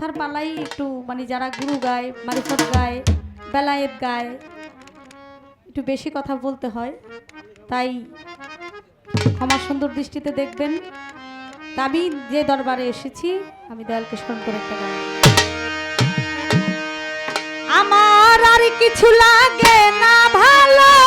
কথার পালাই একটু মানে যারা গুরু গায়, মারিফত গায় বেলায়েত গায়, একটু বেশি কথা বলতে হয়। তাই ক্ষমা সুন্দর দৃষ্টিতে দেখবেন। আমি যে দরবারে এসেছি, আমি দয়ালকে স্মরণ করে একটা গান। আমার আর কিছু লাগে না ভালো।